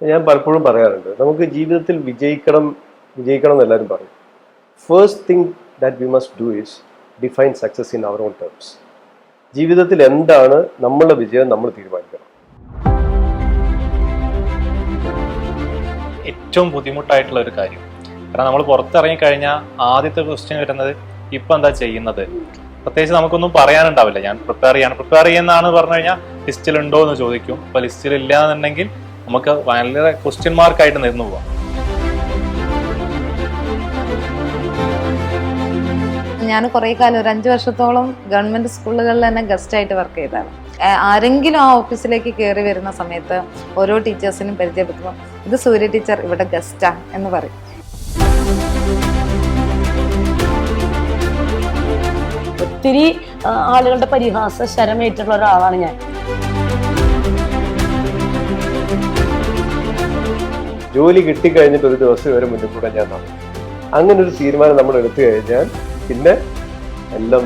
ഞാൻ പലപ്പോഴും പറയാറുണ്ട് നമുക്ക് ജീവിതത്തിൽ വിജയിക്കണം വിജയിക്കണം എന്ന് എല്ലാവരും പറയും. First thing that we must do is define success in our own terms ജീവിതത്തിൽ എന്താണ് നമ്മളുടെ വിജയം നമ്മൾ തീരുമാനിക്കണം. ഏറ്റവും ബുദ്ധിമുട്ടായിട്ടുള്ള ഒരു കാര്യം. കാരണം നമ്മൾ പുറത്തിറങ്ങി കഴിഞ്ഞാൽ ആദ്യത്തെ ക്വസ്റ്റ്യൻ വരുന്നത് ഇപ്പൊ എന്താ ചെയ്യുന്നത്? പ്രത്യേകിച്ച് നമുക്കൊന്നും പറയാനുണ്ടാവില്ല. ഞാൻ പ്രിപ്പയർ ചെയ്യാണ്. പ്രിപ്പയർ ചെയ്യുന്നതാണ് പറഞ്ഞു കഴിഞ്ഞാൽ ലിസ്റ്റിൽ ഉണ്ടോ എന്ന് ചോദിക്കും. അപ്പൊ ലിസ്റ്റിൽ ഇല്ല എന്നുണ്ടെങ്കിൽ നമുക്ക് വളരെ ക്വസ്റ്റ്യൻ മാർക്ക് ആയിട്ട് നിന്നു പോവാം. ഞാൻ കുറേ കാലം ഒരു അഞ്ച് വർഷത്തോളം ഗവൺമെന്റ് സ്കൂളുകളിൽ തന്നെ ഗസ്റ്റ് ആയിട്ട് വർക്ക് ചെയ്തതാണ്. ആരെങ്കിലും ആ ഓഫീസിലേക്ക് കയറി വരുന്ന സമയത്ത് ഓരോ ടീച്ചേഴ്സിനും പരിചയപ്പെടുത്തുമ്പോൾ ഇത് സൂര്യ ടീച്ചർ ഇവിടെ ഗസ്റ്റാ എന്ന് പറയും. ഒത്തിരി ആളുകളുടെ പരിഹാസ ശരമേറ്റുള്ള ഒരാളാണ് ഞാൻ. ജോലി കിട്ടിക്കഴിഞ്ഞിട്ട് ഒരു ദിവസം വരെ മുന്നിൽ കൂടെ ഞാൻ നടന്നു. അങ്ങനെ ഒരു തീരുമാനം നമ്മൾ എടുത്തു കഴിഞ്ഞാൽ പിന്നെ എല്ലാം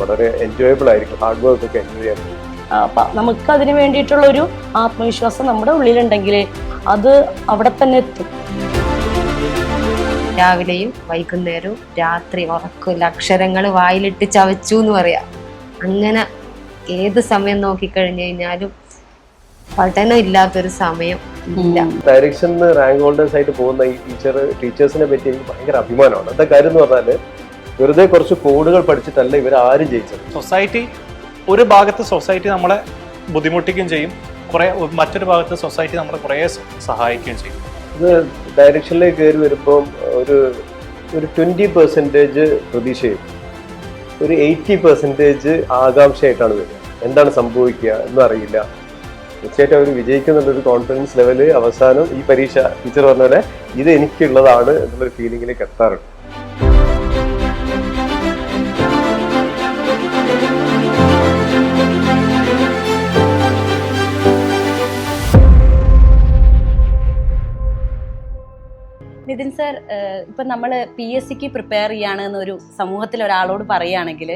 വളരെ എൻജോയബിൾ ആയിരിക്കും. ഹാർഡ് വർക്ക് ഒക്കെ എൻജോയ് ചെയ്യാൻ. അപ്പൊ നമുക്ക് അതിന് വേണ്ടിയിട്ടുള്ള ഒരു ആത്മവിശ്വാസം നമ്മുടെ ഉള്ളിലുണ്ടെങ്കിൽ അത് അവിടെ തന്നെ എത്തും. രാവിലെയും വൈകുന്നേരവും രാത്രി ഉറക്കില്ല അക്ഷരങ്ങൾ വായിലിട്ട് ചവച്ചു എന്ന് പറയാം. അങ്ങനെ ഏത് സമയം നോക്കിക്കഴിഞ്ഞു കഴിഞ്ഞാലും പഠനം ഇല്ലാത്തൊരു സമയം ഇല്ല. ഡയറക്ഷനിൽ റാങ്ക് ഹോൾഡേഴ്സ് ആയിട്ട് പോകുന്ന ഈ ടീച്ചർ ടീച്ചേഴ്സിനെ പറ്റി എനിക്ക് ഭയങ്കര അഭിമാനമാണ്. എന്താ കാര്യം എന്ന് പറഞ്ഞാൽ വെറുതെ കുറച്ച് കോഡുകൾ പഠിച്ചിട്ടല്ല ഇവർ ആരും ജയിച്ചത്. സൊസൈറ്റി ഒരു ഭാഗത്ത് സൊസൈറ്റി നമ്മളെ ബുദ്ധിമുട്ടിക്കുകയും ചെയ്യും. കുറെ മറ്റൊരു ഭാഗത്ത് സൊസൈറ്റി നമ്മളെ കുറെ സഹായിക്കുകയും ചെയ്യും. ഇത് ഡയറക്ഷനിലേക്ക് കയറി വരുമ്പം ഒരു ഒരു ട്വന്റി പെർസെന്റേജ് പ്രതീക്ഷയും ഒരു എയ്റ്റി പെർസെന്റേജ് ആകാംക്ഷയായിട്ടാണ് വരിക. എന്താണ് സംഭവിക്കുക എന്നും അറിയില്ല തീർച്ചയായിട്ടും അവർ വിജയിക്കുന്നുള്ളൊരു കോൺഫിഡൻസ് ലെവൽ അവസാനം ഈ പരീക്ഷ ടീച്ചർ പറഞ്ഞ പോലെ ഇത് എനിക്കുള്ളതാണ് എന്നുള്ളൊരു ഫീലിങ്ങിലേക്ക് എത്താറുണ്ട്. നിതിൻ സർ ഇപ്പൊ നമ്മൾ പി എസ് സിക്ക് പ്രിപ്പയർ ചെയ്യാണ് എന്നൊരു സമൂഹത്തിൽ ഒരാളോട് പറയുകയാണെങ്കിൽ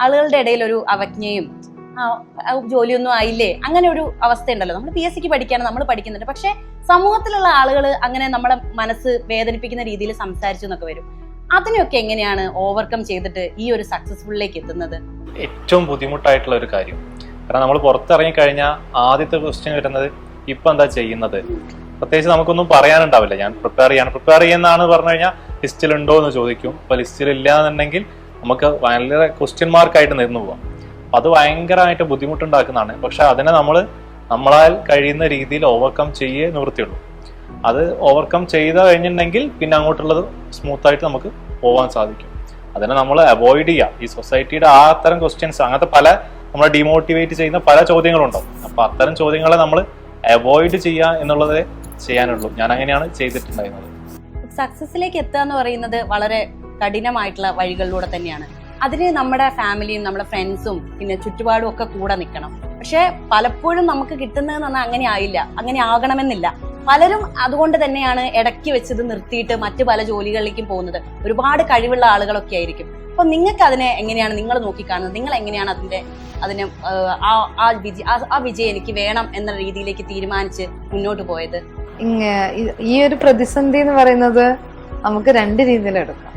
ആളുകളുടെ ഇടയിൽ ഒരു അവജ്ഞയും ജോലിയൊന്നും ആയില്ലേ? അങ്ങനെ ഒരു അവസ്ഥ ഉണ്ടല്ലോ നമ്മൾ പി എസ് സിക്ക് പഠിക്കാണ് നമ്മൾ പഠിക്കുന്നുണ്ട്. പക്ഷെ സമൂഹത്തിലുള്ള ആളുകൾ അങ്ങനെ നമ്മുടെ മനസ്സ് വേദനിപ്പിക്കുന്ന രീതിയിൽ സംസാരിച്ചു എന്നൊക്കെ വരും. അതിനൊക്കെ എങ്ങനെയാണ് ഓവർകം ചെയ്തിട്ട് ഈ ഒരു സക്സസ്ഫുള്ളിലേക്ക് എത്തുന്നത്? ഏറ്റവും ബുദ്ധിമുട്ടായിട്ടുള്ള ഒരു കാര്യം. കാരണം നമ്മൾ പുറത്തിറങ്ങി കഴിഞ്ഞാൽ ആദ്യത്തെ ക്വസ്റ്റ്യൻ വരുന്നത് ഇപ്പൊ എന്താ ചെയ്യുന്നത്? പ്രത്യേകിച്ച് നമുക്കൊന്നും പറയാനുണ്ടാവില്ല. ഞാൻ പ്രിപ്പയർ ചെയ്യാണ്. പ്രിപ്പയർ ചെയ്യുന്നതാണ് പറഞ്ഞു കഴിഞ്ഞാൽ ലിസ്റ്റിൽ ഉണ്ടോ എന്ന് ചോദിക്കും. അപ്പൊ ലിസ്റ്റിൽ ഇല്ല എന്നുണ്ടെങ്കിൽ നമുക്ക് വളരെ ക്വസ്റ്റ്യൻ മാർക്കായിട്ട് നിന്നു പോവാം. അത് ഭയങ്കരമായിട്ട് ബുദ്ധിമുട്ടുണ്ടാക്കുന്നതാണ്. പക്ഷെ അതിനെ നമ്മൾ നമ്മളാൽ കഴിയുന്ന രീതിയിൽ ഓവർകം ചെയ്യേ നിവൃത്തിയുള്ളൂ. അത് ഓവർകം ചെയ്ത് കഴിഞ്ഞിട്ടുണ്ടെങ്കിൽ പിന്നെ അങ്ങോട്ടുള്ളത് സ്മൂത്ത് ആയിട്ട് നമുക്ക് പോകാൻ സാധിക്കും. അതിനെ നമ്മൾ അവോയ്ഡ് ചെയ്യാം. ഈ സൊസൈറ്റിയുടെ ആ അത്തരം ക്വസ്റ്റ്യൻസ് അങ്ങനത്തെ പല നമ്മളെ ഡിമോട്ടിവേറ്റ് ചെയ്യുന്ന പല ചോദ്യങ്ങളുണ്ടാവും. അപ്പൊ അത്തരം ചോദ്യങ്ങളെ നമ്മൾ അവോയ്ഡ് ചെയ്യുക എന്നുള്ളതേ ചെയ്യാനുള്ളൂ. ഞാൻ അങ്ങനെയാണ് ചെയ്തിട്ടുണ്ടായിരുന്നത്. സക്സസിലേക്ക് എത്തുക എന്ന് പറയുന്നത് വളരെ കഠിനമായിട്ടുള്ള വഴികളിലൂടെ തന്നെയാണ്. അതിന് നമ്മുടെ ഫാമിലിയും നമ്മുടെ ഫ്രണ്ട്സും പിന്നെ ചുറ്റുപാടും ഒക്കെ കൂടെ നിൽക്കണം. പക്ഷെ പലപ്പോഴും നമുക്ക് കിട്ടുന്നതെന്ന് പറഞ്ഞാൽ അങ്ങനെ ആയില്ല. അങ്ങനെ ആകണമെന്നില്ല. പലരും അതുകൊണ്ട് തന്നെയാണ് ഇടയ്ക്ക് വെച്ചത് നിർത്തിയിട്ട് മറ്റു പല ജോലികളിലേക്കും പോകുന്നത്. ഒരുപാട് കഴിവുള്ള ആളുകളൊക്കെ ആയിരിക്കും. അപ്പൊ നിങ്ങൾക്ക് അതിനെ എങ്ങനെയാണ് നിങ്ങൾ നോക്കിക്കാണുന്നത്? നിങ്ങൾ എങ്ങനെയാണ് അതിന്റെ അതിനെ ആ ആ വിജയ ആ- വിജയം എനിക്ക് വേണം എന്ന രീതിയിലേക്ക് തീരുമാനിച്ച് മുന്നോട്ട് പോയത്? ഈ- ഒരു പ്രതിസന്ധി എന്ന് പറയുന്നത് നമുക്ക് രണ്ട് രീതിയിൽ എടുക്കാം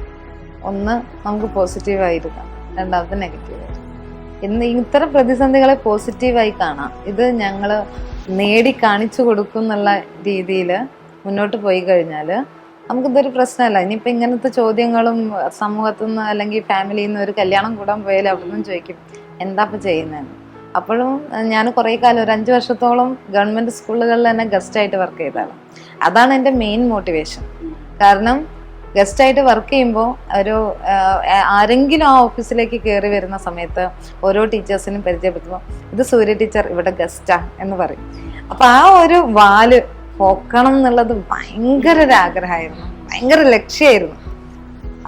ഒന്ന് നമുക്ക് പോസിറ്റീവ് ആയിരിക്കാം രണ്ടാമത്തെ നെഗറ്റീവ് ഇന്ന് ഇത്തരം പ്രതിസന്ധികളെ പോസിറ്റീവായി കാണാം. ഇത് ഞങ്ങൾ നേടി കാണിച്ചു കൊടുക്കും എന്നുള്ള രീതിയിൽ മുന്നോട്ട് പോയി കഴിഞ്ഞാൽ നമുക്കിതൊരു പ്രശ്നമല്ല. ഇനിയിപ്പോൾ ഇങ്ങനത്തെ ചോദ്യങ്ങളും സമൂഹത്തു നിന്ന് അല്ലെങ്കിൽ ഫാമിലിയിൽ നിന്ന് ഒരു കല്യാണം കൂടാൻ പോയാൽ അവിടെ നിന്നും ചോദിക്കും എന്താ ഇപ്പം ചെയ്യുന്നതെന്ന്? അപ്പോഴും ഞാൻ കുറേ കാലം ഒരു അഞ്ച് വർഷത്തോളം ഗവൺമെന്റ് സ്കൂളുകളിൽ തന്നെ ഗസ്റ്റായിട്ട് വർക്ക് ചെയ്തതാണ്. അതാണ് എന്റെ മെയിൻ മോട്ടിവേഷൻ കാരണം ഗസ്റ്റ് ആയിട്ട് വർക്ക് ചെയ്യുമ്പോൾ ഒരു ആരെങ്കിലും ആ ഓഫീസിലേക്ക് കയറി വരുന്ന സമയത്ത് ഓരോ ടീച്ചേഴ്സിനും പരിചയപ്പെടുത്തുമ്പോൾ ഇത് സൂര്യ ടീച്ചർ ഇവിടെ ഗസ്റ്റാ എന്ന് പറയും. അപ്പൊ ആ ഒരു വാൽ പോക്കണം എന്നുള്ളത് ഭയങ്കര ഒരു ആഗ്രഹമായിരുന്നു ഭയങ്കര ലക്ഷ്യമായിരുന്നു.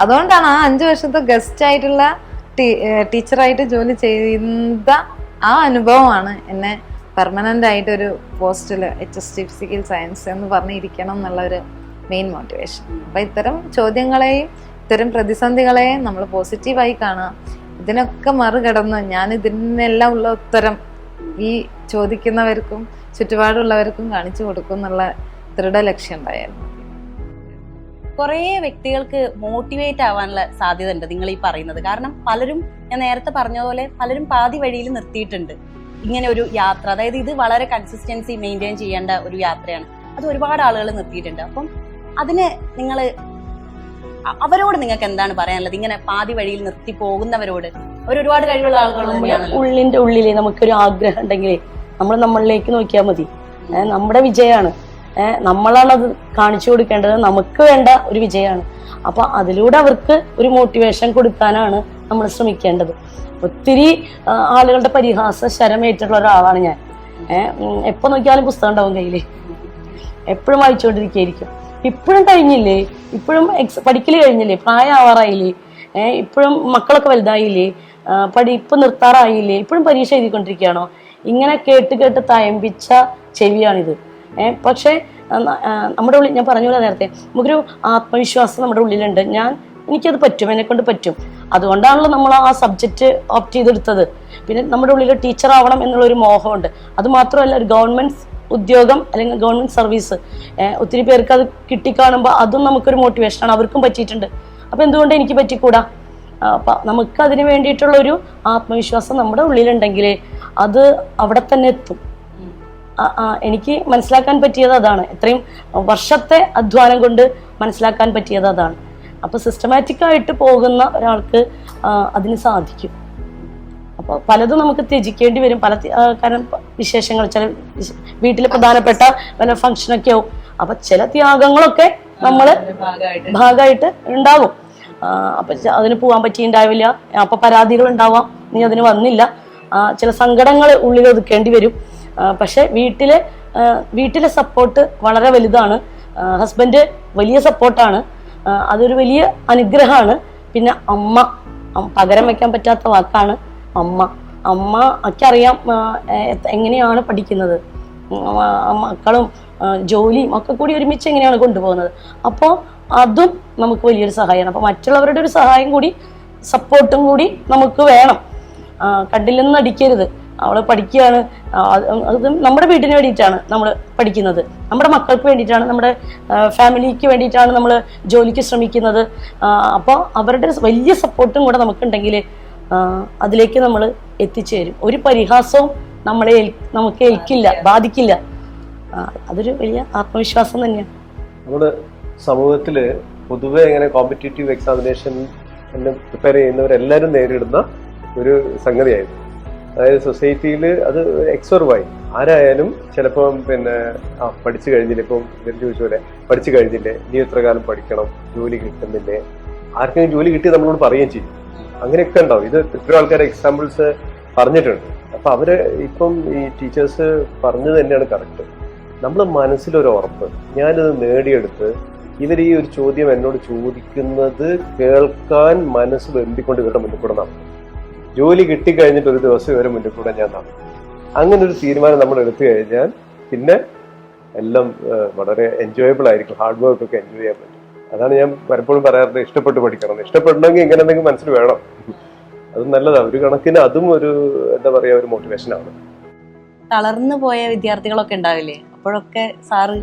അതുകൊണ്ടാണ് ആ അഞ്ച് വർഷത്തെ ഗസ്റ്റ് ആയിട്ടുള്ള ടീച്ചറായിട്ട് ജോലി ചെയ്ത ആ അനുഭവമാണ് എന്നെ പെർമനന്റ് ആയിട്ട് ഒരു പോസ്റ്റിൽ H S T physical science എന്ന് പറഞ്ഞിരിക്കണം എന്നുള്ള ഒരു മെയിൻ മോട്ടിവേഷൻ അപ്പം ഇത്തരം ചോദ്യങ്ങളെയും ഇത്തരം പ്രതിസന്ധികളെയും നമ്മൾ പോസിറ്റീവായി കാണുക. ഇതിനൊക്കെ മറികടന്ന് ഞാൻ ഇതിനെല്ലാം ഉള്ള ഉത്തരം ഈ ചോദിക്കുന്നവർക്കും ചുറ്റുപാടുള്ളവർക്കും കാണിച്ചു കൊടുക്കും എന്നുള്ള ദൃഢലക്ഷ്യം ഉണ്ടായിരുന്നു. കുറേ വ്യക്തികൾക്ക് മോട്ടിവേറ്റ് ആവാനുള്ള സാധ്യത ഉണ്ട് നിങ്ങൾ ഈ പറയുന്നത്. കാരണം പലരും ഞാൻ നേരത്തെ പറഞ്ഞ പോലെ പലരും പാതി വഴിയിൽ നിർത്തിയിട്ടുണ്ട്. ഇങ്ങനെ ഒരു യാത്ര. അതായത് ഇത് വളരെ കൺസിസ്റ്റൻസി മെയിന്റെയിൻ ചെയ്യേണ്ട ഒരു യാത്രയാണ്. അത് ഒരുപാട് ആളുകൾ നിർത്തിയിട്ടുണ്ട്. അപ്പം അതിന് നിങ്ങൾ അവരോട് നിങ്ങൾക്ക് എന്താണ് പറയാനുള്ളത്? ഇങ്ങനെ പാതി വഴിയിൽ നിർത്തി പോകുന്നവരോട് ഒരു ഒരുപാട് കഴിവുള്ള തന്നെയാണല്ലോ. ഉള്ളിന്റെ ഉള്ളിലെ നമുക്കൊരു ആഗ്രഹം ഉണ്ടെങ്കിൽ നമ്മൾ നമ്മളിലേക്ക് നോക്കിയാൽ മതി. നമ്മുടെ വിജയമാണ് നമ്മളാണ് അത് കാണിച്ചു കൊടുക്കേണ്ടത്. നമുക്ക് വേണ്ട ഒരു വിജയമാണ് അപ്പൊ അതിലൂടെ അവർക്ക് ഒരു മോട്ടിവേഷൻ കൊടുക്കാനാണ് നമ്മൾ ശ്രമിക്കേണ്ടത്. ഒത്തിരി ആളുകളുടെ പരിഹാസ ശരമേറ്റുള്ള ഒരാളാണ് ഞാൻ. ഏഹ് എപ്പോ നോക്കിയാലും പുസ്തകം ഉണ്ടാവും കയ്യിൽ. എപ്പോഴും വായിച്ചുകൊണ്ടിരിക്കുകയായിരിക്കും. ഇപ്പോഴും കഴിഞ്ഞില്ലേ? ഇപ്പോഴും എക്സ് പഠിക്കൽ കഴിഞ്ഞില്ലേ? പ്രായമാവാറായില്ലേ? ഏഹ് ഇപ്പോഴും മക്കളൊക്കെ വലുതായില്ലേ? പഠിപ്പ് നിർത്താറായില്ലേ? ഇപ്പോഴും പരീക്ഷ എഴുതിക്കൊണ്ടിരിക്കുകയാണോ? ഇങ്ങനെ കേട്ട് കേട്ട് തയമ്പിച്ച ചെവിയാണിത്. ഏഹ് പക്ഷേ നമ്മുടെ ഉള്ളിൽ ഞാൻ പറഞ്ഞ പോലെ നേരത്തെ നമുക്കൊരു ആത്മവിശ്വാസം നമ്മുടെ ഉള്ളിലുണ്ട്. ഞാൻ എനിക്കത് പറ്റും എന്നെ കൊണ്ട് പറ്റും. അതുകൊണ്ടാണല്ലോ നമ്മൾ ആ സബ്ജക്റ്റ് ഓപ്റ്റ് ചെയ്തെടുത്തത്. പിന്നെ നമ്മുടെ ഉള്ളിൽ ടീച്ചർ ആവണം എന്നുള്ള ഒരു മോഹമുണ്ട്. അത് മാത്രമല്ല ഒരു ഗവൺമെന്റ് ഉദ്യോഗം അല്ലെങ്കിൽ ഗവൺമെന്റ് സർവീസ് ഒത്തിരി പേർക്ക് അത് കിട്ടിക്കാണുമ്പോൾ അതും നമുക്കൊരു മോട്ടിവേഷൻ ആണ്. അവർക്കും പറ്റിയിട്ടുണ്ട്. അപ്പൊ എന്തുകൊണ്ട് എനിക്ക് പറ്റിക്കൂടാ? അപ്പൊ നമുക്ക് അതിന് വേണ്ടിയിട്ടുള്ള ഒരു ആത്മവിശ്വാസം നമ്മുടെ ഉള്ളിലുണ്ടെങ്കിൽ അത് അവിടെ തന്നെ എത്തും. എനിക്ക് മനസ്സിലാക്കാൻ പറ്റിയത് അതാണ്. ഇത്രയും വർഷത്തെ അധ്വാനം കൊണ്ട് മനസ്സിലാക്കാൻ പറ്റിയത് അതാണ്. സിസ്റ്റമാറ്റിക് ആയിട്ട് പോകുന്ന ഒരാൾക്ക് അതിന് സാധിക്കും. അപ്പോൾ പലതും നമുക്ക് ത്യജിക്കേണ്ടി വരും. പല കാരണം വിശേഷങ്ങൾ ചില വീട്ടിൽ പ്രധാനപ്പെട്ട പല ഫംഗ്ഷനൊക്കെ ആവും. അപ്പൊ ചില ത്യാഗങ്ങളൊക്കെ നമ്മൾ ഭാഗമായിട്ട് ഉണ്ടാവും ആ, അപ്പൊ അതിന് പോകാൻ പറ്റിയിണ്ടാവില്ല അപ്പൊ പരാതികൾ ഉണ്ടാവാം. നീ അതിന് വന്നില്ല. ചില സങ്കടങ്ങൾ ഉള്ളിൽ ഒതുക്കേണ്ടി വരും. പക്ഷെ വീട്ടിലെ വീട്ടിലെ സപ്പോർട്ട് വളരെ വലുതാണ്. ഹസ്ബൻഡ് വലിയ സപ്പോർട്ടാണ് അതൊരു വലിയ അനുഗ്രഹമാണ്. പിന്നെ അമ്മ പകരം വെക്കാൻ പറ്റാത്ത വാക്കാണ്. അമ്മ. അമ്മ അക്കറിയാം എങ്ങനെയാണ് പഠിക്കുന്നത്. മക്കളും ജോലിയും ഒക്കെ കൂടി ഒരുമിച്ച് എങ്ങനെയാണ് കൊണ്ടുപോകുന്നത്. അപ്പോൾ അതും നമുക്ക് വലിയൊരു സഹായമാണ് അപ്പോൾ മറ്റുള്ളവരുടെ ഒരു സഹായം കൂടി സപ്പോർട്ടും കൂടി നമുക്ക് വേണം. കണ്ടില്ലെന്ന് അടിക്കരുത്. അവൾ പഠിക്കുകയാണ്. അത് നമ്മുടെ വീട്ടിന് വേണ്ടിയിട്ടാണ് നമ്മൾ പഠിക്കുന്നത്. നമ്മുടെ മക്കൾക്ക് വേണ്ടിയിട്ടാണ് നമ്മുടെ ഫാമിലിക്ക് വേണ്ടിയിട്ടാണ് നമ്മൾ ജോലിക്ക് ശ്രമിക്കുന്നത്. അപ്പോൾ അവരുടെ വലിയ സപ്പോർട്ടും കൂടെ നമുക്കുണ്ടെങ്കിൽ അതിലേക്ക് നമ്മൾ എത്തിച്ചേരും. ഒരു പരിഹാസവും നമ്മളെ നമുക്ക് ഏൽക്കില്ല ബാധിക്കില്ല. അതൊരു വലിയ ആത്മവിശ്വാസം തന്നെയാണ്. നമ്മുടെ സമൂഹത്തിൽ പൊതുവെ ഇങ്ങനെ കോമ്പറ്റേറ്റീവ് എക്സാമിനേഷൻ പ്രിപ്പയർ ചെയ്യുന്നവരെല്ലാവരും നേരിടുന്ന ഒരു സംഗതിയായിരുന്നു. അതായത് സൊസൈറ്റിയിൽ അത് എക്സർവായി ആരായാലും ചിലപ്പം പിന്നെ ആ പഠിച്ചു കഴിഞ്ഞില്ല? ഇപ്പം ഇതിൽ ചോദിച്ച പോലെ പഠിച്ചു കഴിഞ്ഞില്ലേ? നീ എത്ര കാലം പഠിക്കണം? ജോലി കിട്ടുന്നില്ലേ? ആർക്കെങ്കിലും ജോലി കിട്ടി നമ്മളോട് പറയുകയും ചെയ്യും. അങ്ങനെയൊക്കെ ഉണ്ടാവും ഇത് എത്രയോ ആൾക്കാർ എക്സാമ്പിൾസ് പറഞ്ഞിട്ടുണ്ട്. അപ്പൊ അവർ ഇപ്പം ഈ ടീച്ചേഴ്സ് പറഞ്ഞത് തന്നെയാണ് കറക്റ്റ് നമ്മൾ മനസ്സിലൊരു ഉറപ്പ്. ഞാനിത് നേടിയെടുത്ത് ഇവർ ഈ ഒരു ചോദ്യം എന്നോട് ചോദിക്കുന്നത് കേൾക്കാൻ മനസ്സ് വെമ്പിക്കൊണ്ട് ഇവരുടെ മുന്നിൽ കൂടെ നടക്കും. ജോലി കിട്ടിക്കഴിഞ്ഞിട്ട് ഒരു ദിവസം ഇവരുടെ മുന്നിൽ കൂടെ ഞാൻ നടക്കും. അങ്ങനെ ഒരു തീരുമാനം നമ്മൾ എടുത്തു കഴിഞ്ഞാൽ പിന്നെ എല്ലാം വളരെ എൻജോയബിൾ ആയിരിക്കും. ഹാർഡ് വർക്ക് ഒക്കെ എൻജോയ് ചെയ്യാൻ പറ്റും. അതാണ് ഞാൻ പലപ്പോഴും പറയാറുണ്ട് ഇഷ്ടപ്പെട്ട് പഠിക്കണം. ഇഷ്ടപ്പെടണമെങ്കിൽ ഇങ്ങനെ എന്തെങ്കിലും മനസ്സിൽ വേണം. അത് നല്ലതാണ് ഒരു കണക്കിന് അതും ഒരു എന്താ പറയാ ഒരു മോട്ടിവേഷനാണ് തളർന്നു പോയ വിദ്യാർത്ഥികളൊക്കെ ഉണ്ടാവില്ലേ? അപ്പോഴൊക്കെ സാറ്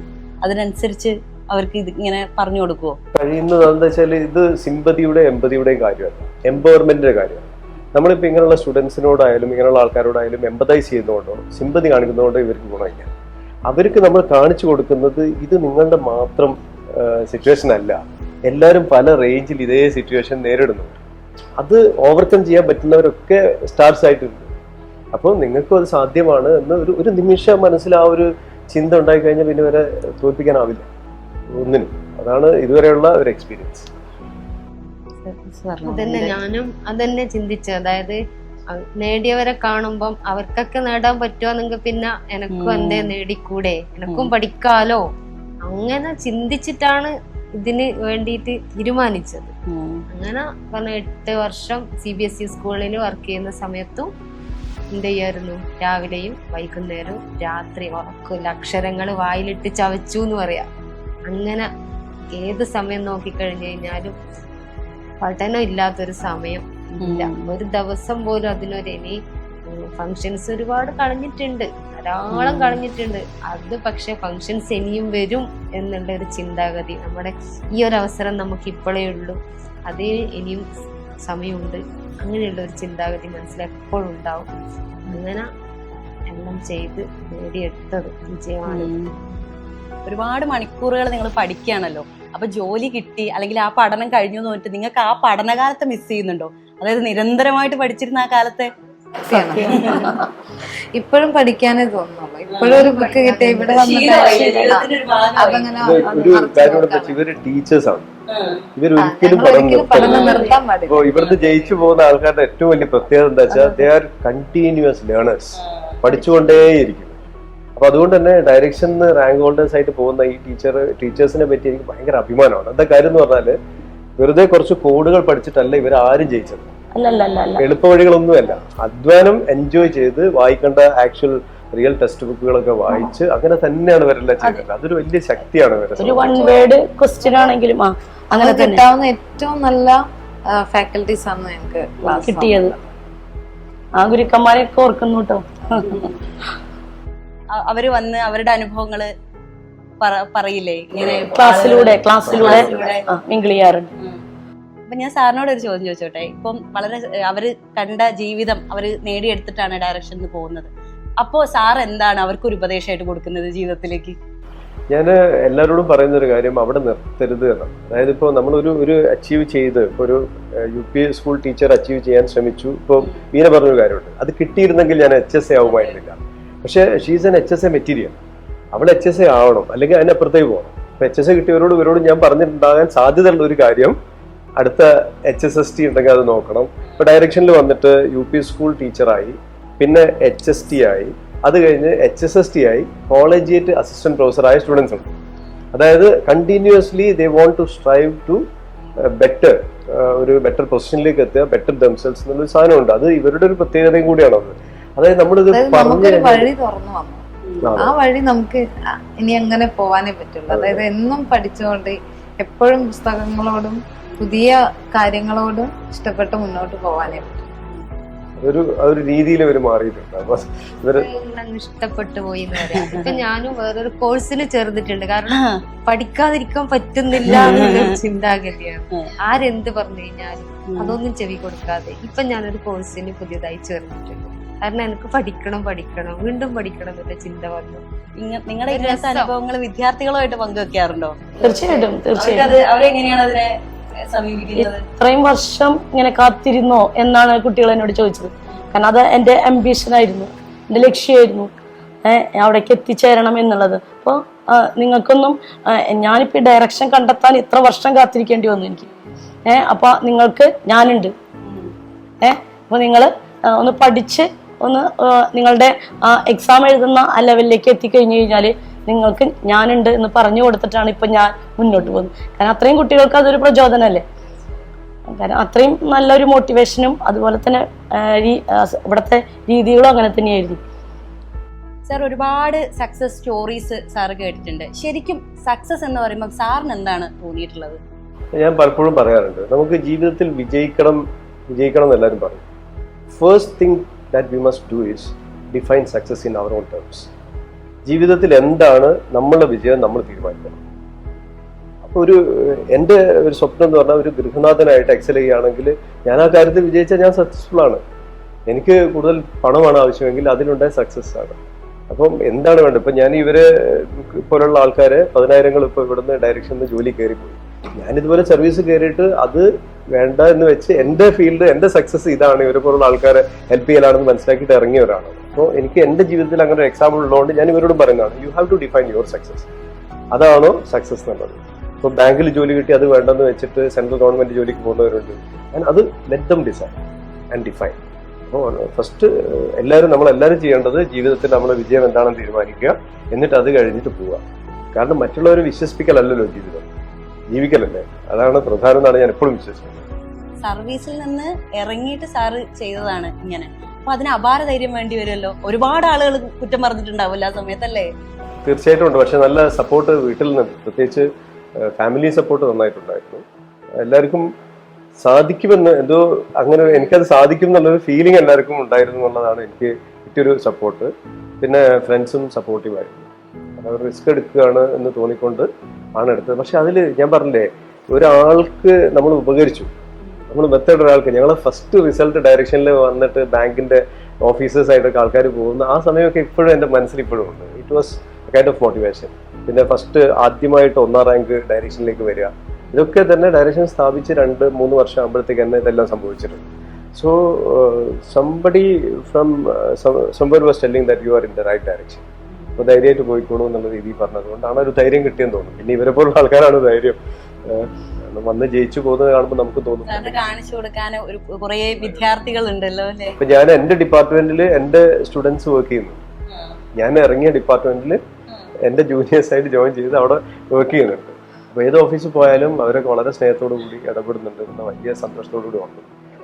അതിനനുസരിച്ച് അവർക്ക് ഇത് ഇങ്ങനെ പറഞ്ഞു കൊടുക്കുവോ? കഴിയുന്നത് എന്താ വെച്ചാൽ ഇത് സിമ്പതിയുടെ എമ്പതിയുടെയും കാര്യമല്ല. എംപവർമെന്റിന്റെ കാര്യമാണ് നമ്മളിപ്പോൾ ഇങ്ങനെയുള്ള സ്റ്റുഡൻസിനോടായാലും ഇങ്ങനെയുള്ള ആൾക്കാരോടായാലും എമ്പതൈസ് ചെയ്യുന്നതുകൊണ്ടോ സിമ്പതി കാണിക്കുന്നതുകൊണ്ടോ ഇവർക്ക് ഗുണമില്ല. അവർക്ക് നമ്മൾ കാണിച്ചു കൊടുക്കുന്നത് ഇത് നിങ്ങളുടെ മാത്രം സിറ്റുവേഷൻ അല്ല. എല്ലാവരും പല റേഞ്ചിൽ ഇതേ സിറ്റുവേഷൻ നേരിടുന്നുണ്ട് അത് ഓവർകം ചെയ്യാൻ പറ്റുന്നവരൊക്കെ സ്റ്റാർസ് ആയിട്ടുണ്ട്. അപ്പോൾ നിങ്ങൾക്കും അത് സാധ്യമാണ് എന്ന് ഒരു ഒരു നിമിഷം മനസ്സിൽ ആ ഒരു ചിന്ത ഉണ്ടായി കഴിഞ്ഞാൽ പിന്നെ വരെ തോൽപ്പിക്കാനാവില്ല. ഒന്നിനും. അതാണ് ഇതുവരെയുള്ള ഒരു എക്സ്പീരിയൻസ് അതന്നെ ഞാനും അതന്നെ ചിന്തിച്ചത്. അതായത് നേടിയവരെ കാണുമ്പം അവർക്കൊക്കെ നേടാൻ പറ്റുവാണെങ്കിൽ പിന്നെ എനക്കും എന്തേ നേടിക്കൂടെ? എനക്കും പഠിക്കാലോ? അങ്ങനെ ചിന്തിച്ചിട്ടാണ് ഇതിന് വേണ്ടിയിട്ട് തീരുമാനിച്ചത്. അങ്ങനെ പറഞ്ഞ എട്ട് വർഷം സി ബി എസ് ഇ സ്കൂളിൽ വർക്ക് ചെയ്യുന്ന സമയത്തും എന്ത് ചെയ്യായിരുന്നു? രാവിലെയും വൈകുന്നേരവും രാത്രി ഉറക്കില്ല അക്ഷരങ്ങൾ വായിലിട്ട് ചവച്ചു എന്ന് പറയാം. അങ്ങനെ ഏത് സമയം നോക്കിക്കഴിഞ്ഞു കഴിഞ്ഞാലും പഠനം ഇല്ലാത്തൊരു സമയം ഇല്ല. ഒരു ദിവസം പോലും അതിനൊരു ഇനി ഫങ്ഷൻസ് ഒരുപാട് കളഞ്ഞിട്ടുണ്ട്. ധാരാളം കളഞ്ഞിട്ടുണ്ട്. അത് പക്ഷെ ഫങ്ഷൻസ് ഇനിയും വരും എന്നുള്ള ഒരു ചിന്താഗതി. നമ്മുടെ ഈ ഒരു അവസരം നമുക്ക് ഇപ്പോഴേ ഉള്ളൂ. അതേ ഇനിയും സമയമുണ്ട്. അങ്ങനെയുള്ള ഒരു ചിന്താഗതി മനസ്സിൽ എപ്പോഴും ഉണ്ടാവും. അങ്ങനെ എല്ലാം ചെയ്ത് നേടിയെടുത്തത് വിജയമാണ്. ഒരുപാട് മണിക്കൂറുകൾ നിങ്ങൾ പഠിക്കുകയാണല്ലോ. അപ്പൊ ജോലി കിട്ടി അല്ലെങ്കിൽ ആ പഠനം കഴിഞ്ഞു എന്ന് പറഞ്ഞിട്ട് നിങ്ങൾക്ക് ആ പഠനകാലത്തെ മിസ് ചെയ്യുന്നുണ്ടോ? അതായത് നിരന്തരമായിട്ട് പഠിച്ചിരുന്ന ആ കാലത്തെ ഇപ്പോഴും പഠിക്കാനേ തോന്നുന്നുള്ളൂ. ഇപ്പോഴും ഒരു ബുക്ക് കിട്ടിയ ഇവിടെ ഇവർ ടീച്ചേഴ്സ് ആണ്. ഇവരൊരിക്കലും ഞങ്ങൾ പഠനം ഒരിക്കലും പഠനം നിർത്താൻ പാടില്ല. ഇവിടുന്ന് ജയിച്ചു പോകുന്ന ആൾക്കാരുടെ ഏറ്റവും വലിയ പ്രത്യേകത എന്താ വെച്ചാൽ ദേ ആർ കണ്ടിന്യൂസ് ലേണേഴ്സ് പഠിച്ചുകൊണ്ടേയിരിക്കും. അപ്പൊ അതുകൊണ്ട് തന്നെ ഡയറക്ഷൻ റാങ്ക് ഹോൾഡേഴ്സ് ആയിട്ട് പോകുന്ന ഈ ടീച്ചർ ടീച്ചേഴ്സിനെ പറ്റി എനിക്ക് ഭയങ്കര അഭിമാനമാണ്. എന്താ കാര്യം എന്ന് പറഞ്ഞാൽ വെറുതെ കുറച്ച് കോഡുകൾ പഠിച്ചിട്ടല്ല ഇവർ ആരും ജയിച്ചത്. എളുപ്പ വഴികളൊന്നുമല്ല അധ്വാനം എൻജോയ് ചെയ്ത് വായിക്കേണ്ട ആക്ച്വൽ റിയൽ ടെക്സ്റ്റ് ബുക്കുകളൊക്കെ വായിച്ച് അങ്ങനെ തന്നെയാണ് ഇവരെല്ലാം ചെയ്തത് അതൊരു വലിയ ശക്തിയാണ് ഒരു വൺ വേർഡ് ക്വസ്റ്റ്യൻ ആണെങ്കിലും ആ അങ്ങനെ കിട്ടാവുന്ന ഏറ്റവും നല്ല ഫാക്കൽറ്റീസ് ആണ് ഞങ്ങൾക്ക് ക്ലാസ് കിട്ടിയത്. ആ ഗുരുക്കന്മാരെയൊക്കെ ഓർക്കുന്നു കേട്ടോ. അവർ വന്ന് അവരുടെ അനുഭവങ്ങൾ പറയില്ലേ? ഇങ്ങനെ ക്ലാസ്സിലൂടെ ക്ലാസ്സിലൂടെ മിങ്കിൾ ചെയ്യാറുണ്ട്. അപ്പൊ ഞാൻ സാറിനോട് ഒരു ചോദ്യം ചോദിച്ചോട്ടെ? ഇപ്പം വളരെ അവർ കണ്ട ജീവിതം അവർ നേടിയെടുത്തിട്ടാണ് ഡയറക്ഷനിൽ പോകുന്നത്. അപ്പോ സാർ എന്താണ് അവർക്ക് ഒരു ഉപദേശമായിട്ട് കൊടുക്കുന്നത് ജീവിതത്തിലേക്ക്? ഞാൻ എല്ലാവരോടും പറയുന്ന ഒരു കാര്യം അവിടെ നിർത്തരുത് എന്നാണ് അതായത് ഇപ്പോൾ നമ്മളൊരു ഒരു അച്ചീവ് ചെയ്ത് ഇപ്പോൾ ഒരു U P school teacher achieve ചെയ്യാൻ ശ്രമിച്ചു. ഇപ്പോൾ വീന പറഞ്ഞൊരു കാര്യമുണ്ട്. അത് കിട്ടിയിരുന്നെങ്കിൽ ഞാൻ എച്ച് എസ് എ ആവുമായിരുന്നില്ല. പക്ഷേ she's an H S A material അവൾ എച്ച് എസ് എ ആവണം. അല്ലെങ്കിൽ അതിനപ്പുറത്തേക്ക് പോകണം. അപ്പോൾ എച്ച് എസ് എ കിട്ടിയവരോട് ഇവരോട് ഞാൻ പറഞ്ഞിട്ടുണ്ടാകാൻ സാധ്യതയുള്ള ഒരു കാര്യം അടുത്ത എച്ച് എസ് എസ് ടി ഉണ്ടെങ്കിൽ അത് നോക്കണം. ഇപ്പൊ ഡയറക്ഷനിൽ വന്നിട്ട് യു പി സ്കൂൾ ടീച്ചറായി പിന്നെ എച്ച് എസ് ടി ആയി. അത് കഴിഞ്ഞ് എച്ച് എസ് എസ് ടി ആയി കോളേജിയേറ്റ് അസിസ്റ്റന്റ് പ്രൊഫസറായ സ്റ്റുഡൻസ് ഉണ്ട്. അതായത് continuously they want to strive to better ഒരു ബെറ്റർ പൊസിഷനിലേക്ക് എത്തുക ബെറ്റർ ദംസെൽസ് എന്നൊരു സാധനം ഉണ്ട്. അത് ഇവരുടെ ഒരു പ്രത്യേകതയും കൂടിയാണ് അത്. അതായത് നമ്മളിത് പറഞ്ഞു ആ വഴി നമുക്ക് ഇനി അങ്ങനെ പോവാനേ പറ്റുള്ളൂ. അതായത് എന്നും പഠിച്ചുകൊണ്ട് എപ്പോഴും പുസ്തകങ്ങളോടും പുതിയ കാര്യങ്ങളോടും ഇഷ്ടപ്പെട്ട് മുന്നോട്ട് പോവാനേ ഒരു ഒരു രീതിയിൽ ഇവർ മാറിയിട്ടുണ്ട്. അപ്പൊ ഇവർ ഇഷ്ടപ്പെട്ടു പോയി ഇപ്പൊ ഞാനും വേറൊരു കോഴ്സിൽ ചേർന്നിട്ടുണ്ട്. കാരണം പഠിക്കാതിരിക്കാൻ പറ്റുന്നില്ല എന്നുള്ളൊരു ചിന്താഗതിയാണ്. ആരെന്ത് പറഞ്ഞു കഴിഞ്ഞാലും അതൊന്നും ചെവി കൊടുക്കാതെ ഇപ്പൊ ഞാനൊരു കോഴ്സിന് പുതിയതായി ചേർന്നിട്ടുണ്ട്. കാരണം എനിക്ക് പഠിക്കണം പഠിക്കണം. വീണ്ടും പഠിക്കണം എന്നുള്ള ചിന്ത വന്നു. ഇങ്ങ- നിങ്ങളുടെ ഇങ്ങനത്തെ. അനുഭവങ്ങൾ വിദ്യാർത്ഥികളുമായിട്ട് പങ്കുവെക്കാറുണ്ടോ? തീർച്ചയായിട്ടും തീർച്ചയായിട്ടും. അവരെങ്ങനെയാണ് അതിനെ സമീപിക്കുന്നത്? ഇത്രയും വർഷം ഇങ്ങനെ കാത്തിരുന്നോ എന്നാണ് കുട്ടികൾ എന്നോട് ചോദിച്ചത്. കാരണം അത് എന്റെ അംബിഷൻ ആയിരുന്നു. എന്റെ ലക്ഷ്യമായിരുന്നു. ഏഹ് അവിടേക്ക് എത്തിച്ചേരണം എന്നുള്ളത്. അപ്പോൾ നിങ്ങൾക്കൊന്നും ഞാനിപ്പോൾ ഈ ഡയറക്ഷൻ കണ്ടെത്താൻ ഇത്ര വർഷം കാത്തിരിക്കേണ്ടി വന്നു എനിക്ക്. ഏഹ് അപ്പോൾ നിങ്ങൾക്ക് ഞാനുണ്ട്. ഏഹ് അപ്പോൾ നിങ്ങൾ ഒന്ന് പഠിച്ച് ഒന്ന് നിങ്ങളുടെ എക്സാം എഴുതുന്ന ആ ലെവലിലേക്ക് എത്തിക്കഴിഞ്ഞു കഴിഞ്ഞാൽ നിങ്ങൾക്ക് ഞാനുണ്ട് എന്ന് പറഞ്ഞു കൊടുത്തിട്ടാണ് ഇപ്പം ഞാൻ മുന്നോട്ട് പോകുന്നത്. കാരണം അത്രയും കുട്ടികൾക്ക് അതൊരു പ്രചോദനമല്ലേ? കാരണം അത്രയും നല്ലൊരു മോട്ടിവേഷനും അതുപോലെ തന്നെ ഇവിടുത്തെ രീതികളും അങ്ങനെ തന്നെയായിരുന്നു സാർ ഒരുപാട് സക്സസ് സ്റ്റോറീസ് സാർ കേട്ടിട്ടുണ്ട്. ശരിക്കും സക്സസ് എന്ന് പറയുമ്പോൾ സാറിന് എന്താണ് തോന്നിയിട്ടുള്ളത്? ഞാൻ പലപ്പോഴും പറയാറുണ്ട് നമുക്ക് ജീവിതത്തിൽ വിജയിക്കണം വിജയിക്കണം എന്ന് എല്ലാവരും പറയും. First thing that we must do is define success in our own terms ജീവിതത്തിൽ എന്താണ് നമ്മളുടെ വിജയം നമ്മൾ തീരുമാനിക്കണം. അപ്പോൾ ഒരു എന്റെ ഒരു സ്വപ്നം എന്ന് പറഞ്ഞാൽ ഒരു ഗൃഹനാഥനായിട്ട് എക്സൽ ചെയ്യുകയാണെങ്കിൽ ഞാൻ ആ കാര്യത്തിൽ വിജയിച്ചാൽ ഞാൻ സക്സസ്ഫുൾ ആണ്. എനിക്ക് കൂടുതൽ പണമാണ് ആവശ്യമെങ്കിൽ അതിലുണ്ടായ സക്സസ് ആണ്. അപ്പം എന്താണ് വേണ്ടത്? ഇപ്പം ഞാൻ ഇവരെ പോലുള്ള ആൾക്കാരെ പതിനായിരങ്ങൾ ഇപ്പോൾ ഇവിടുന്ന് ഡയറക്ഷനിൽ ജോലി കയറിപ്പോയി. ഞാൻ ഇതുപോലെ സർവീസ് കയറിയിട്ട് അത് വേണ്ട എന്ന് വെച്ച് എന്റെ ഫീൽഡ് എന്റെ സക്സസ് ഇതാണ്. ഇവരെ പോലുള്ള ആൾക്കാരെ ഹെൽപ്പ് ചെയ്യലാണെന്ന് മനസ്സിലാക്കിയിട്ട് ഇറങ്ങിയവരാണ് അപ്പോൾ എനിക്ക് എന്റെ ജീവിതത്തിൽ അങ്ങനെ ഒരു എക്സാമ്പിൾ ഉള്ളതുകൊണ്ട് ഞാൻ ഇവരോട് പറയുന്നതാണ് you have to define your success അതാണോ സക്സസ് എന്നുള്ളത്. ഇപ്പോൾ ബാങ്കിൽ ജോലി കിട്ടി അത് വേണ്ടെന്ന് വെച്ചിട്ട് സെൻട്രൽ ഗവൺമെന്റ് ജോലിക്ക് പോകുന്നവരുണ്ട്. ഞാൻ അത് let them design and define അപ്പോൾ ഫസ്റ്റ് എല്ലാവരും നമ്മൾ എല്ലാവരും ചെയ്യേണ്ടത് ജീവിതത്തിൽ നമ്മുടെ വിജയം എന്താണെന്ന് തീരുമാനിക്കുക. എന്നിട്ട് അത് കഴിഞ്ഞിട്ട് പോവുക. കാരണം മറ്റുള്ളവരെ വിശ്വസിപ്പിക്കലല്ലല്ലോ ജീവിതം. ജീവിക്കലല്ലേ? അതാണ് പ്രധാനം എന്നാണ് ഞാൻ എപ്പോഴും വിശ്വസിക്കുന്നത്. സർവീസിൽ നിന്ന് ഇറങ്ങിയിട്ട് സാറ് ചെയ്തതാണ് ഇങ്ങനെ. അപ്പൊ അതിന് അപാര ധൈര്യം വേണ്ടി വരുമല്ലോ? ഒരുപാട് ആളുകൾ കുറ്റം പറഞ്ഞിട്ടുണ്ടാവില്ല ആ സമയത്തല്ലേ? തീർച്ചയായിട്ടും ഉണ്ട്. പക്ഷെ നല്ല സപ്പോർട്ട് വീട്ടിൽ നിന്ന് പ്രത്യേകിച്ച് ഫാമിലി സപ്പോർട്ട് നന്നായിട്ടുണ്ടായിരുന്നു. എല്ലാവർക്കും സാധിക്കുമെന്ന് എന്തോ അങ്ങനെ എനിക്കത് സാധിക്കും എന്നുള്ളൊരു ഫീലിംഗ് എല്ലാവർക്കും ഉണ്ടായിരുന്നു എന്നുള്ളതാണ് എനിക്ക് കിട്ടിയൊരു സപ്പോർട്ട് പിന്നെ ഫ്രണ്ട്സും സപ്പോർട്ടീവായിരുന്നു അവർ റിസ്ക് എടുക്കുകയാണ് എന്ന് തോന്നിക്കൊണ്ട് ആണ് എടുത്തത്. പക്ഷെ അതിൽ ഞാൻ പറഞ്ഞില്ലേ ഒരാൾക്ക് നമ്മൾ ഉപകരിച്ചു. നമ്മൾ മെത്തേഡ് ഒരാൾക്ക്. ഞങ്ങൾ ഫസ്റ്റ് റിസൾട്ട് ഡയറക്ഷനിൽ വന്നിട്ട് ബാങ്കിന്റെ ഓഫീസേഴ്സ് ആയിട്ടൊക്കെ ആൾക്കാർ പോകുന്ന ആ സമയമൊക്കെ ഇപ്പോഴും എന്റെ മനസ്സിൽ ഇപ്പോഴും ഉണ്ട്. It was kind of motivation പിന്നെ ഫസ്റ്റ് ആദ്യമായിട്ട് ഒന്നാം റാങ്ക് ഡയറക്ഷനിലേക്ക് വരിക. ഇതൊക്കെ തന്നെ ഡയറക്ഷൻ സ്ഥാപിച്ച് രണ്ട് മൂന്ന് വർഷം ആകുമ്പോഴത്തേക്ക് തന്നെ ഇതെല്ലാം സംഭവിച്ചിട്ടുണ്ട്. So somebody from somewhere was telling that you are in the right direction അപ്പോൾ ധൈര്യമായിട്ട് പോയിക്കോളൂ എന്നുള്ള രീതിയിൽ പറഞ്ഞതുകൊണ്ടാണ് ഒരു ധൈര്യം കിട്ടിയെന്ന് തോന്നുന്നു. പിന്നെ ഇവരെ പോലുള്ള ആൾക്കാരാണ് ധൈര്യം. വന്ന് ജയിച്ചു പോകുന്നത് കാണുമ്പോൾ നമുക്ക് തോന്നുന്നു കാണിച്ചു കൊടുക്കാൻ ഒരു കുറേ വിദ്യാർത്ഥികൾ ഉണ്ടല്ലോ അല്ലേ? ഇപ്പൊ ഞാൻ എന്റെ ഡിപ്പാർട്ട്മെന്റിൽ എന്റെ സ്റ്റുഡൻസ് വർക്ക് ചെയ്യുന്നു. ഞാൻ ഇറങ്ങിയ ഡിപ്പാർട്ട്മെന്റിൽ എന്റെ ജൂനിയേഴ്സ് ആയിട്ട് ജോയിൻ ചെയ്ത് അവിടെ വർക്ക് ചെയ്യുന്നുണ്ട്. അപ്പോൾ ഏത് ഓഫീസിൽ പോയാലും അവരൊക്കെ വളരെ സ്നേഹത്തോടു കൂടി ഇടപെടുന്നുണ്ട് എന്ന വലിയ സന്തോഷത്തോടു കൂടി വന്നു.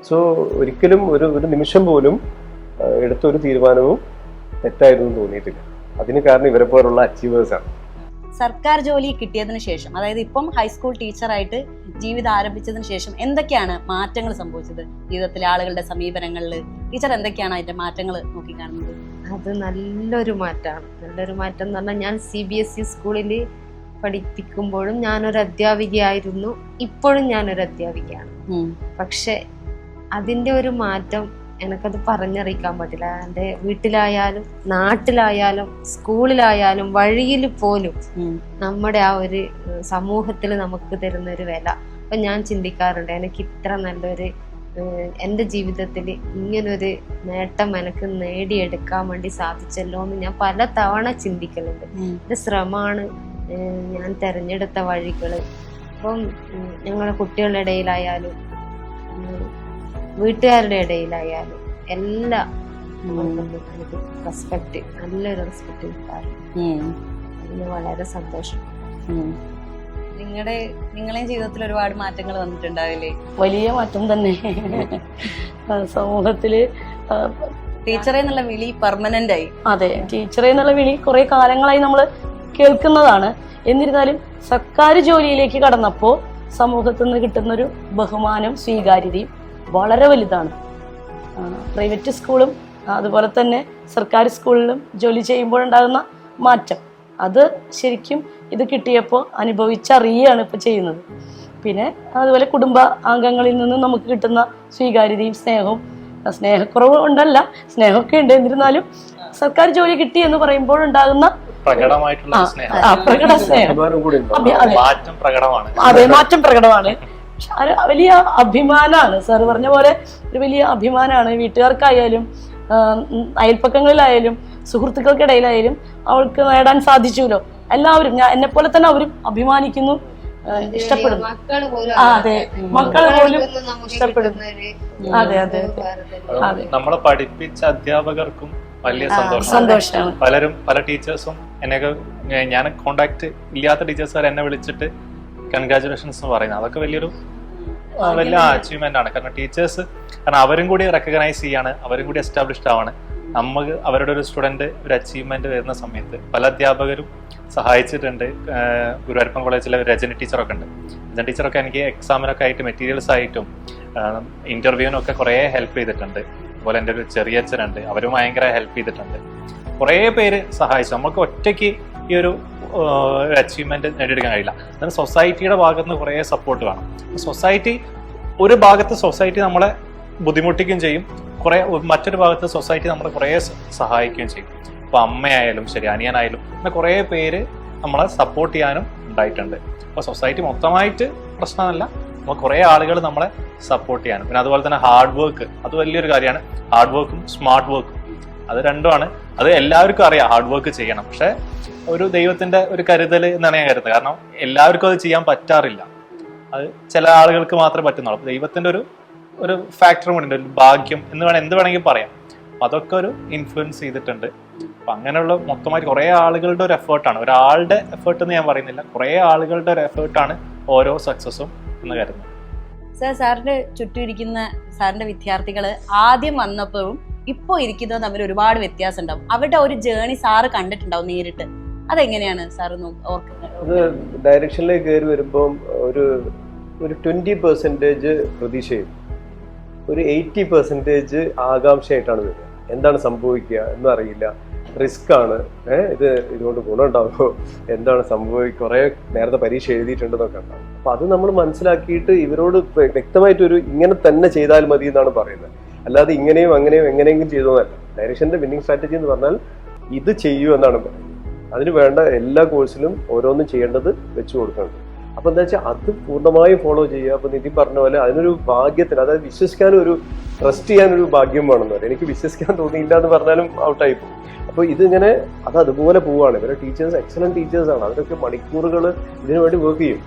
സോ ഒരിക്കലും ഒരു ഒരു നിമിഷം പോലും എടുത്തൊരു തീരുമാനവും തെറ്റായിരുന്നു തോന്നിയിട്ടില്ല. അതിന് കാരണം ഇവരെ പോലുള്ള അച്ചീവേഴ്സ് ആണ്. സർക്കാർ ജോലി കിട്ടിയതിന് ശേഷം അതായത് ഇപ്പം ഹൈസ്കൂൾ ടീച്ചറായിട്ട് ജീവിതം ആരംഭിച്ചതിന് ശേഷം എന്തൊക്കെയാണ് മാറ്റങ്ങൾ സംഭവിച്ചത്? ജീവിതത്തിലെ ആളുകളുടെ സമീപനങ്ങളിൽ ടീച്ചർ എന്തൊക്കെയാണ് അതിന്റെ മാറ്റങ്ങൾ നോക്കിക്കാണുന്നത്? അത് നല്ലൊരു മാറ്റമാണ് നല്ലൊരു മാറ്റം എന്ന് പറഞ്ഞാൽ ഞാൻ സി ബി എസ് ഇ സ്കൂളിൽ പഠിപ്പിക്കുമ്പോഴും ഞാനൊരു അധ്യാപികയായിരുന്നു. ഇപ്പോഴും ഞാനൊരു അധ്യാപികയാണ്. പക്ഷെ അതിന്റെ ഒരു മാറ്റം എനിക്കത് പറഞ്ഞറിയിക്കാൻ പറ്റില്ല. എന്റെ വീട്ടിലായാലും നാട്ടിലായാലും സ്കൂളിലായാലും വഴിയിൽ പോലും നമ്മുടെ ആ ഒരു സമൂഹത്തിൽ നമുക്ക് തരുന്ന ഒരു വില. അപ്പൊ ഞാൻ ചിന്തിക്കാറുണ്ട് എനിക്ക് ഇത്ര നല്ലൊരു എന്റെ ജീവിതത്തിൽ ഇങ്ങനൊരു നേട്ടം എനിക്ക് നേടിയെടുക്കാൻ വേണ്ടി സാധിച്ചല്ലോ എന്ന് ഞാൻ പല തവണ ചിന്തിക്കലുണ്ട് എന്റെ ശ്രമമാണ് ഞാൻ തിരഞ്ഞെടുത്ത വഴികൾ അപ്പം ഞങ്ങളുടെ കുട്ടികളുടെ ഇടയിലായാലും വീട്ടുകാരുടെ ഇടയിലായാലും എല്ലാ എനിക്ക് റെസ്പെക്ട് നല്ലൊരു റെസ്പെക്ട് കിട്ടാറുണ്ട്. അതിന് വളരെ സന്തോഷം. നിങ്ങളുടെ നിങ്ങളെയും ജീവിതത്തിൽ ഒരുപാട് മാറ്റങ്ങൾ വന്നിട്ടുണ്ടാവില്ലേ? വലിയ മാറ്റം തന്നെ. സമൂഹത്തിൽ ടീച്ചറെ എന്നുള്ള വിളി പെർമനന്റ് ആയി. അതെ ടീച്ചറെ എന്നുള്ള വിളി കുറെ കാലങ്ങളായി നമ്മൾ കേൾക്കുന്നതാണ്. എന്നിരുന്നാലും സർക്കാർ ജോലിയിലേക്ക് കടന്നപ്പോൾ സമൂഹത്തിൽ നിന്ന് കിട്ടുന്നൊരു ബഹുമാനം സ്വീകാര്യതയും വളരെ വലുതാണ്. പ്രൈവറ്റ് സ്കൂളും അതുപോലെ തന്നെ സർക്കാർ സ്കൂളിലും ജോലി ചെയ്യുമ്പോഴുണ്ടാകുന്ന മാറ്റം. അത് ശരിക്കും ഇത് കിട്ടിയപ്പോൾ അനുഭവിച്ചറിയുകയാണ് ഇപ്പോൾ ചെയ്യുന്നത്. പിന്നെ അതുപോലെ കുടുംബ അംഗങ്ങളിൽ നിന്ന് നമുക്ക് കിട്ടുന്ന സ്വീകാര്യതയും സ്നേഹവും സ്നേഹക്കുറവ് ഉണ്ടല്ല സ്നേഹമൊക്കെ ഉണ്ട്. എന്നിരുന്നാലും സർക്കാർ ജോലി കിട്ടി എന്ന് പറയുമ്പോൾ ഉണ്ടാകുന്ന പ്രകടമായിട്ടുള്ള സ്നേഹം. അതെ മാറ്റം പ്രകടമാണ്. വലിയ അഭിമാനമാണ് സാർ പറഞ്ഞ പോലെ ഒരു വലിയ അഭിമാനമാണ് വീട്ടുകാർക്കായാലും അയൽപ്പക്കങ്ങളിലായാലും സുഹൃത്തുക്കൾക്കിടയിലായാലും അവൾക്ക് നേടാൻ സാധിച്ചുല്ലോ എല്ലാവരും ഞാൻ എന്നെ പോലെ തന്നെ അവരും അഭിമാനിക്കുന്നു. ഇഷ്ടപ്പെടുന്നു മക്കൾ പോലും ആ, അതെ. മക്കൾ പോലും ഇഷ്ടപ്പെടുന്നു അതെ അതെ. അതെ. നമ്മളെ പഠിപ്പിച്ച അധ്യാപകർക്കും വലിയ സന്തോഷം സന്തോഷമാണ്. പലരും പല ടീച്ചേഴ്സും എന്നെ ഞാൻ കോണ്ടാക്ട് ഇല്ലാത്ത ടീച്ചേഴ്സ് വരെ എന്നെ വിളിച്ചിട്ട് കൺഗ്രാചുലേഷൻസ് എന്ന് പറയുന്നത്. അതൊക്കെ വലിയൊരു വലിയ അച്ചീവ്മെന്റ് ആണ്. കാരണം ടീച്ചേഴ്സ് കാരണം അവരും കൂടി റെക്കഗ്നൈസ് ചെയ്യാണ് അവരും കൂടി എസ്റ്റാബ്ലിഷ്ഡ് ആവാണ്. നമുക്ക് അവരുടെ ഒരു സ്റ്റുഡന്റ് ഒരു അച്ചീവ്മെന്റ് വരുന്ന സമയത്ത് പല അധ്യാപകരും സഹായിച്ചിട്ടുണ്ട്. ഗുരുവായൂരപ്പൻ കോളേജിലെ രജനി ടീച്ചറൊക്കെ ഉണ്ട്. രജന ടീച്ചറൊക്കെ എനിക്ക് എക്സാമിനൊക്കെ ആയിട്ട് മെറ്റീരിയൽസ് ആയിട്ടും ഇന്റർവ്യൂവിനൊക്കെ കുറേ ഹെൽപ്പ് ചെയ്തിട്ടുണ്ട്. അതുപോലെ എന്റെ ഒരു ചെറിയച്ഛനുണ്ട്. അവരും ഭയങ്കര ഹെൽപ്പ് ചെയ്തിട്ടുണ്ട്. കുറേ പേര് സഹായിച്ചു. നമുക്ക് ഒറ്റയ്ക്ക് ഈ ഒരു അച്ചീവ്മെന്റ് നേടിയെടുക്കാൻ കഴിയില്ല. അതിന് സൊസൈറ്റിയുടെ ഭാഗത്ത് നിന്ന് കുറേ സപ്പോർട്ട് വേണം. സൊസൈറ്റി ഒരു ഭാഗത്ത് സൊസൈറ്റി നമ്മളെ ബുദ്ധിമുട്ടിക്കുകയും ചെയ്യും. കുറേ മറ്റൊരു ഭാഗത്ത് സൊസൈറ്റി നമ്മളെ കുറേ സഹായിക്കുകയും ചെയ്യും. ഇപ്പോൾ അമ്മയായാലും ശരി അനിയനായാലും അങ്ങനെ കുറേ പേര് നമ്മളെ സപ്പോർട്ട് ചെയ്യാനും ഉണ്ടായിട്ടുണ്ട്. അപ്പോൾ സൊസൈറ്റി മൊത്തമായിട്ട് പ്രശ്നമല്ല. നമ്മൾ കുറേ ആളുകൾ നമ്മളെ സപ്പോർട്ട് ചെയ്യാനും. പിന്നെ അതുപോലെ തന്നെ ഹാർഡ് വർക്ക് അത് വലിയൊരു കാര്യമാണ്. ഹാർഡ് വർക്കും സ്മാർട്ട് വർക്കും അത് രണ്ടുമാണ്. അത് എല്ലാവർക്കും അറിയാം ഹാർഡ് വർക്ക് ചെയ്യണം. പക്ഷെ ഒരു ദൈവത്തിന്റെ ഒരു കരുതൽ എന്നാണ് ഞാൻ കരുതുന്നത്. കാരണം എല്ലാവർക്കും അത് ചെയ്യാൻ പറ്റാറില്ല. അത് ചില ആളുകൾക്ക് മാത്രമേ പറ്റുന്നുള്ളൂ. അപ്പൊ ദൈവത്തിന്റെ ഒരു ഒരു ഫാക്ടറും കൂടി ഉണ്ട് ഒരു ഭാഗ്യം എന്ന് വേണം എന്ത് വേണമെങ്കിൽ പറയാം. അതൊക്കെ ഒരു ഇൻഫ്ലുവൻസ് ചെയ്തിട്ടുണ്ട്. അപ്പൊ അങ്ങനെയുള്ള മൊത്തമായിട്ട് കുറേ ആളുകളുടെ ഒരു എഫേർട്ടാണ് ഒരാളുടെ എഫേർട്ട് എന്ന് ഞാൻ പറയുന്നില്ല. കുറേ ആളുകളുടെ ഒരു എഫേർട്ടാണ് ഓരോ സക്സസും എന്ന് കരുതുന്നത്. സാർ സാറിന്റെ ചുറ്റും ഇരിക്കുന്ന സാറിന്റെ വിദ്യാർത്ഥികൾ ആദ്യം വന്നപ്പോഴും ഇപ്പോ ഇരിക്കുന്നത് തമ്മിൽ ഒരുപാട് വ്യത്യാസം ഉണ്ടാവും അവരുടെ ഒരു ജേണി സാറ് കണ്ടിട്ടുണ്ടാവും നേരിട്ട്. അതെങ്ങനെയാണ് സാർ ഓർക്കുന്നത്? ഡയറക്ഷനിലേക്ക് കയറി വരുമ്പോൾ ഒരു ഒരു ട്വന്റി പെർസെന്റേജ് പ്രതീക്ഷയും ഒരു എയ്റ്റി പെർസെന്റേജ് ആകാംക്ഷയായിട്ടാണ് വരിക. എന്താണ് സംഭവിക്കുക എന്നും അറിയില്ല. റിസ്ക് ആണ്. ഏഹ് ഇത് ഇതുകൊണ്ട് ഗുണമുണ്ടാവുമോ? എന്താണ് സംഭവിക്കുക കുറേ നേരത്തെ പരീക്ഷ എഴുതിയിട്ടുണ്ടെന്നൊക്കെ ഉണ്ടാവും. അപ്പൊ അത് നമ്മൾ മനസ്സിലാക്കിയിട്ട് ഇവരോട് വ്യ- വ്യക്തമായിട്ടൊരു ഇങ്ങനെ തന്നെ ചെയ്താൽ മതി എന്നാണ് പറയുന്നത്. അല്ലാതെ ഇങ്ങനെയും അങ്ങനെയും എങ്ങനെയെങ്കിലും ചെയ്തോന്നല്ല. ഡയറക്ഷന്റെ വിന്നിങ് സ്ട്രാറ്റജി എന്ന് പറഞ്ഞാൽ ഇത് ചെയ്യൂ എന്നാണ് പറയുന്നത്. അതിന് വേണ്ട എല്ലാ കോഴ്സിലും ഓരോന്നും ചെയ്യേണ്ടത് വെച്ചു കൊടുക്കണം. അപ്പം എന്താ വെച്ചാൽ അത് പൂർണമായും ഫോളോ ചെയ്യുക. അപ്പം നിധി പറഞ്ഞ പോലെ അതിനൊരു ഭാഗ്യത്തിന് അതായത് വിശ്വസിക്കാൻ ഒരു ട്രസ്റ്റ് ചെയ്യാനൊരു ഭാഗ്യം വേണമെന്ന് പറയും. എനിക്ക് വിശ്വസിക്കാൻ തോന്നിയില്ല എന്ന് പറഞ്ഞാലും ഔട്ടായി പോകും. അപ്പോൾ ഇതിങ്ങനെ അത് അതുപോലെ പോവുകയാണ് ഇവരെ ടീച്ചേഴ്സ് എക്സലന്റ് ടീച്ചേഴ്സ് ആണ്. അവരൊക്കെ മണിക്കൂറുകൾ ഇതിനു വേണ്ടി വർക്ക് ചെയ്യും.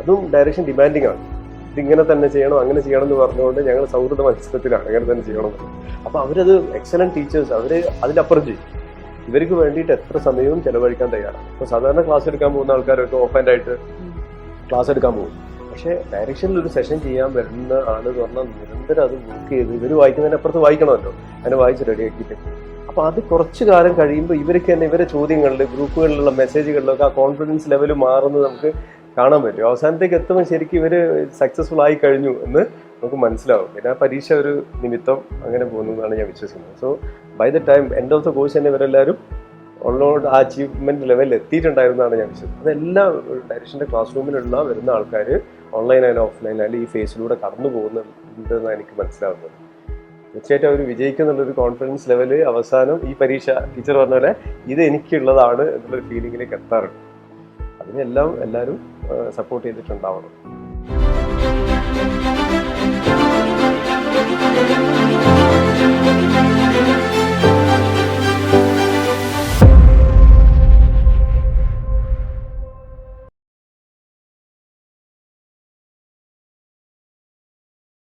അതും ഡയറക്ഷൻ ഡിമാൻഡിങ് ആണ്. ഇതിങ്ങനെ തന്നെ ചെയ്യണം അങ്ങനെ ചെയ്യണം എന്ന് പറഞ്ഞുകൊണ്ട് ഞങ്ങൾ സൗഹൃദ മത്സരത്തിലാണ്. അങ്ങനെ തന്നെ ചെയ്യണം അപ്പോൾ അവരത് എക്സലന്റ് ടീച്ചേഴ്സ് അവർ അതിലപ്പുറം ചെയ്യും. ഇവർക്ക് വേണ്ടിയിട്ട് എത്ര സമയവും ചെലവഴിക്കാൻ തയ്യാറാണ്. ഇപ്പൊ സാധാരണ ക്ലാസ് എടുക്കാൻ പോകുന്ന ആൾക്കാരൊക്കെ ഓഫ് ആയിട്ട് ക്ലാസ് എടുക്കാൻ പോകും. പക്ഷേ ഡയറക്ഷനിൽ ഒരു സെഷൻ ചെയ്യാൻ വരുന്ന ആൾ എന്ന് പറഞ്ഞാൽ നിരന്തരം അത് വർക്ക് ചെയ്ത് ഇവർ വായിക്കുന്നതിനപ്പുറത്ത് വായിക്കണമല്ലോ. അതിനെ വായിച്ച് റെഡിയാക്കിയിട്ട് അപ്പൊ അത് കുറച്ചു കാലം കഴിയുമ്പോൾ ഇവർക്ക് തന്നെ ഇവരെ ചോദ്യങ്ങളിൽ ഗ്രൂപ്പുകളിലുള്ള മെസ്സേജുകളിലൊക്കെ ആ കോൺഫിഡൻസ് ലെവൽ മാറുന്നത് നമുക്ക് കാണാൻ പറ്റും. അവസാനത്തേക്ക് എത്തുമ്പോൾ ശരിക്കും ഇവർ സക്സസ്ഫുൾ ആയി കഴിഞ്ഞു എന്ന് നമുക്ക് മനസ്സിലാവും. പിന്നെ ആ പരീക്ഷ ഒരു നിമിത്തം അങ്ങനെ പോകുന്നു എന്നാണ് ഞാൻ വിശ്വസിക്കുന്നത്. So by the time end of the course തന്നെ ഇവരെല്ലാവരും ഓൾറോഡ് ആ അച്ചീവ്മെന്റ് ലെവലിൽ എത്തിയിട്ടുണ്ടായിരുന്നാണ് ഞാൻ വിശ്വസിക്കുന്നത്. അതെല്ലാം ഡയറക്ഷന്റെ ക്ലാസ് റൂമിലുള്ള വരുന്ന ആൾക്കാർ ഓൺലൈനായാലും ഓഫ്ലൈനായാലും ഈ ഫേസിലൂടെ കടന്നു പോകുന്നുണ്ടെന്നാണ് എനിക്ക് മനസ്സിലാവുന്നത്. തീർച്ചയായിട്ടും അവർ വിജയിക്കുന്നുള്ളൊരു കോൺഫിഡൻസ് ലെവൽ അവസാനം ഈ പരീക്ഷ ടീച്ചർ പറഞ്ഞ പോലെ ഇത് എനിക്കുള്ളതാണ് എന്നുള്ളൊരു ഫീലിങ്ങിലേക്ക് എത്താറുണ്ട്. അതിനെല്ലാം എല്ലാവരും സപ്പോർട്ട് ചെയ്തിട്ടുണ്ടാവണം.